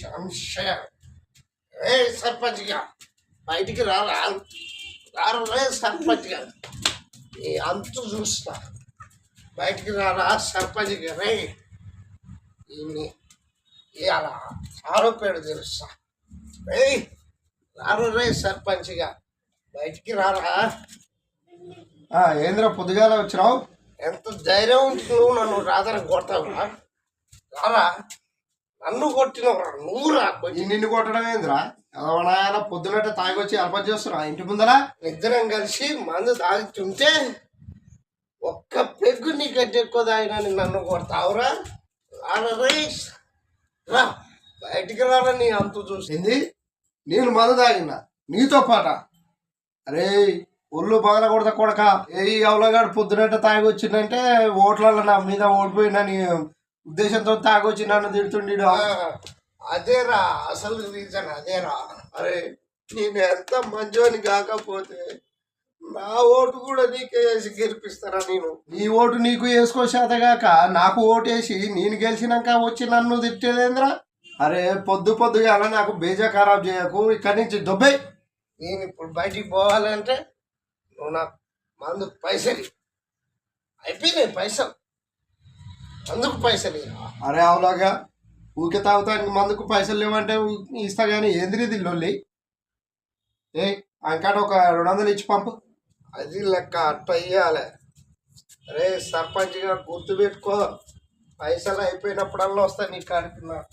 సంశయ. ఏ సర్పంచ్గా బయటికి రారా? రారు రే సర్పంచ్గా నీ అంతు చూస్తా. బయటికి రారా సర్పంచ్గా రే? ఈయన్ని ఇవాళ ఆరోపేడు తెలుస్తా. రే రారు రే సర్పంచ్గా బయటికి రారా? ఏంద్రా పొద్దుగాల వచ్చినావు? ఎంత ధైర్యం నువ్వు నన్ను రాదని కొడతావురా? రారా? నన్ను కొట్టినవరా? నువ్వు రా ఈ నిన్ను కొట్టడం ఏంద్రా? ఎవరైనా పొద్దునట్టే తాగొచ్చి అల్పం చేస్తున్నా? ఇంటి ముందరా? ఇద్దరం కలిసి మందు తాగుతుంటే ఒక్క పెగ్గు నీకంటే ఎక్కువ తాగినని నన్ను కొడతావురా? రే? బయటికి రారా నీ అంతు చూసి. ఏంది? నేను మందు తాగినా? నీతో పాట? అరే ఒళ్ళు బాగా కొడతా కొడక ఏ అవలగాడు పొద్దునట్టే తాగొచ్చిందంటే ఓట్లలో నా మీద ఓడిపోయినా నీ ఉద్దేశంతో తాగొచ్చి నన్ను తిడుతుండీడు. ఆ, అదేరా అసలు రీజన్ అదేరా. అరే నేను ఎంత మంచోని కాకపోతే నా ఓటు కూడా నీకే వేసి గెలిపిస్తారా నేను? నీ ఓటు నీకు వేసుకో శాతగాక నాకు ఓటేసి నేను గెలిచినాక వచ్చి నన్ను తిట్టేదేంద్రా? అరే పొద్దు పొద్దుగా నాకు బేజా ఖరాబ్ చేయకు ఇక్కడి నుంచి దొబ్బై. నేను ఇప్పుడు బయటికి పోవాలంటే నువ్వు నాకు మందు పైసలు. అయిపోయినాయి పైసలు. అందుకు పైసలు. అరే అవులాగా ఊకే తాగుతానికి మందుకు పైసలు లేవంటే ఇస్తా కానీ ఏంద్రిది లొల్లి? ఏ అంకాడ ఒక రెండు వందలు ఇచ్చి పంపు. అది లెక్క అట్ట ఇయ్యాలి. అరే సర్పంచ్గా గుర్తుపెట్టుకో పైసలు అయిపోయినప్పుడల్లా వస్తా నీ కాడికి నాకు